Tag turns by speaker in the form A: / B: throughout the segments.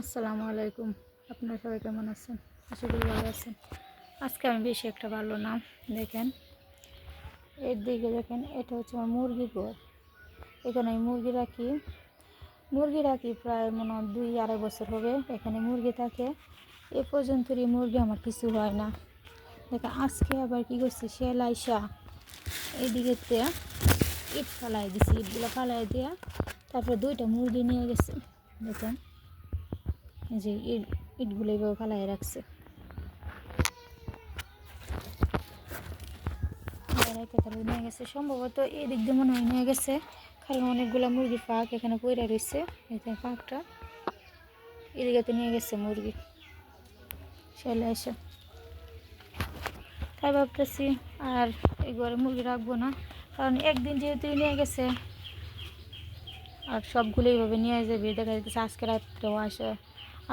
A: আসসালামু আলাইকুম। আপনারা সবাই কেমন আছেন? আশা করি ভালো আছেন। আজকে আমি বেশি একটা ভালো না দেখেন। এর দিকে দেখেন, এটা হচ্ছে আমার মুরগি ঘর এখানে মুরগি রাখি মুরগি রাখি প্রায় মনে হয় দুই আড়াই বছর হবে এখানে মুরগি থাকে। এ পর্যন্তই মুরগি আমার কিছু হয় না। দেখেন, আজকে আবার কী করছি? সেলাইসা এইদিকে ইট ফালাই দিছি, ইটগুলো ফালাই দিয়া তারপরে দুইটা মুরগি নিয়ে গেছে। দেখেন। যে ইট, ইটগুলো এইভাবে ফালাই রাখছে। নিয়ে গেছে। সম্ভবত এই দিক দিয়ে মনে হয় নিয়ে গেছে, কারণ অনেকগুলো মুরগির পাক এখানে পইরা রয়েছে যে পাকটা এদিকে নিয়ে গেছে মুরগি। চলে এসে তাই ভাবতেছি আর এই ঘরে মুরগি রাখব না, কারণ একদিন যেহেতু নিয়ে গেছে, আর সবগুলো এইভাবে নিয়ে যাবে। দেখা যাচ্ছে আজকে রাত্রেও আসে।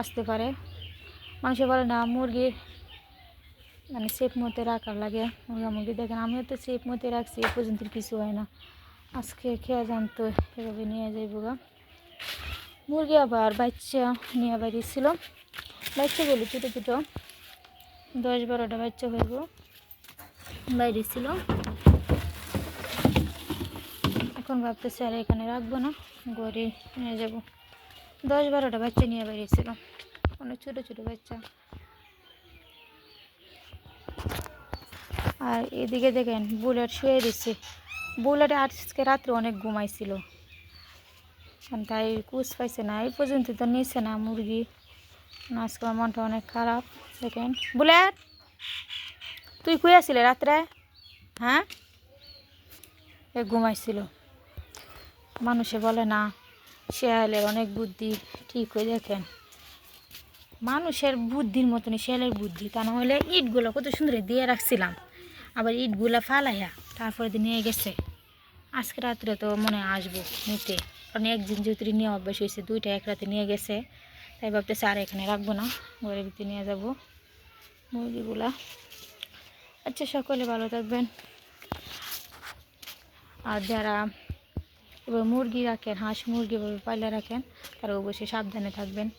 A: আসতে পারে। মানুষে বলে, না মুরগির মানে সেফ মতে রাখার লাগে মুরগা মুরগি। দেখেন, আমিও তো সেফ মতে রাখছি, এ পর্যন্ত কিছু হয় না। আজকে খেয়ে জানতো এভাবে নিয়ে যাইব গা মুরগি আবার বাচ্চা নিয়ে বেরিয়েছিল। বাচ্চাগুলো ছোটো ছোটো। দশ বারোটা বাচ্চা হইব বাইরে ছিল এখন ভাবতেছি, আর এখানে রাখব না গড়ে নিয়ে যাব। দশ বারোটা বাচ্চা নিয়ে বেরিয়েছিল অনেক ছোটো ছোটো বাচ্চা। আর এদিকে দেখেন, বুলেট শুয়ে দিচ্ছে বুলেটে আজকে রাত্রে অনেক ঘুমাইছিল। তাই কুচ পাইছে না। এই পর্যন্ত তো নিচ্ছে না মুরগি। আজকে আমার মনটা অনেক খারাপ। দেখেন, বুলেট! তুই কুয়ে আসলে রাত্রে? হ্যাঁ? এ ঘুমাইছিল। মানুষে বলে না। শেয়ালের অনেক বুদ্ধি ঠিক হয়ে দেখেন। মানুষের বুদ্ধির মতনই শেয়ালের বুদ্ধি। তা নাহলে ইটগুলো কত সুন্দর দিয়ে রাখছিলাম। আবার ইটগুলো ফালাইয়া তারপরে নিয়ে গেছে। আজকে রাত্রে তো মনে আসব নিতে। কারণ একদিন যেহেতু নিয়ে অভ্যাস হয়েছে, দুইটা এক রাতে নিয়ে গেছে। তাই ভাবতেছে আর এখানে রাখব না, ঘরের ভিতরে নিয়ে যাব মুরগিগুলা। আচ্ছা সকলে ভালো থাকবেন। আর যারা এবার মুরগি রাখেন, হাঁস মুরগি পাইলে রাখেন তারা অবশ্যই সাবধানে থাকবেন।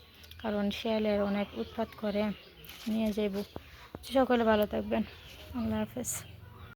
A: কারণ শেয়ালের অনেক উৎপাত করে। নিয়ে যাইব। সকলে ভালো থাকবেন। আল্লাহ হাফেজ।